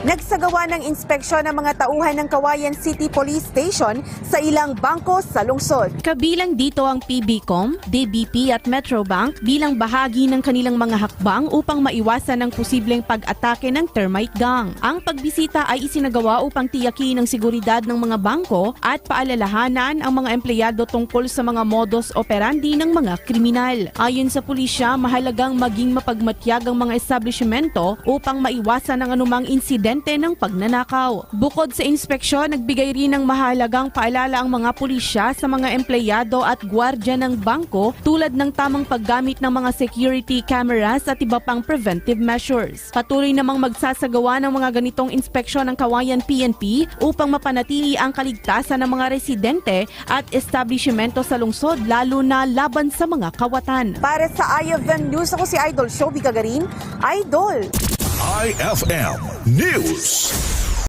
nagsagawa ng inspeksyon ng mga tauhan ng Kawayan City Police Station sa ilang bangko sa lungsod. Kabilang dito ang PBCom, DBP at Metrobank bilang bahagi ng kanilang mga hakbang upang maiwasan ang posibleng pag-atake ng termite gang. Ang pagbisita ay isinagawa upang tiyakin ang seguridad ng mga bangko at paalalahanan ang mga empleyado tungkol sa mga modus operandi ng mga kriminal. Ayon sa pulisya, mahalagang maging mapagmatyag ang mga establishmento upang maiwasan ang anumang insidente ng pagnanakaw. Bukod sa inspeksyon, nagbigay rin ng mahalagang paalala ang mga pulisya sa mga empleyado at gwardya ng bangko tulad ng tamang paggamit ng mga security cameras at iba pang preventive measures. Patuloy namang magsasagawa ng mga ganitong inspeksyon ng Kawayan PNP upang mapanatili ang kaligtasan ng mga residente at establishmento sa lungsod lalo na laban sa mga kawatan. Para sa IFM News, ako si Idol Show Gagarin. Idol! IFM News.